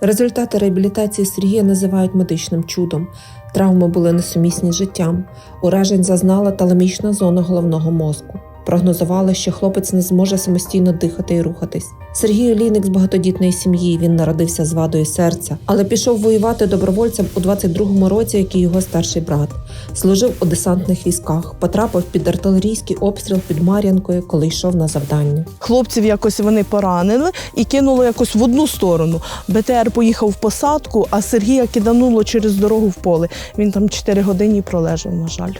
Результати реабілітації Сергія називають медичним чудом. Травми були несумісні з життям. Уражень зазнала таламічна зона головного мозку. Прогнозували, що хлопець не зможе самостійно дихати і рухатись. Сергій Олійник з багатодітної сім'ї. Він народився з вадою серця, але пішов воювати добровольцем у 22-му році, як і його старший брат. Служив у десантних військах, потрапив під артилерійський обстріл під Мар'янкою, коли йшов на завдання. Хлопців якось вони поранили і кинуло якось в одну сторону. БТР поїхав в посадку, а Сергія кидануло через дорогу в поле. Він там 4 години пролежав, на жаль.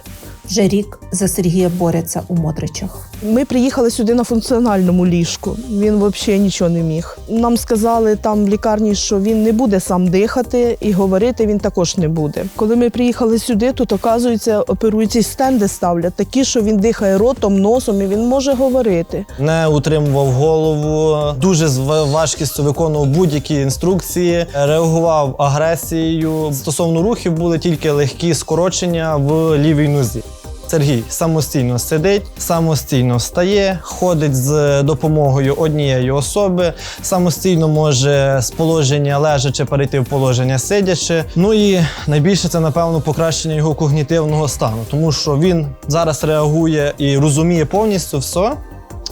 Вже рік за Сергія борються у Модричах. Ми приїхали сюди на функціональному ліжку. Він взагалі нічого не міг. Нам сказали там в лікарні, що він не буде сам дихати і говорити він також не буде. Коли ми приїхали сюди, тут оказується, оперуючі стенди ставлять такі, що він дихає ротом, носом і він може говорити. не утримував голову, дуже з важкістю виконував будь-які інструкції, реагував агресією. Стосовно рухів були тільки легкі скорочення в лівій нозі. Сергій самостійно сидить, самостійно встає, ходить з допомогою однієї особи, самостійно може з положення лежачи перейти в положення сидячи. Ну і найбільше це напевно покращення його когнітивного стану, тому що він зараз реагує і розуміє повністю все,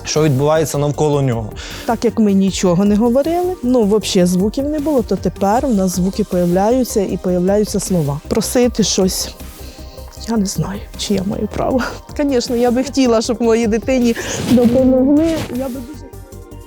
що відбувається навколо нього. Так як ми нічого не говорили, ну взагалі звуків не було, то тепер у нас звуки появляються і появляються слова. Просити щось. Я не знаю, чи я маю право. Звісно, я би хотіла, щоб моїй дитині допомогли. Я би дуже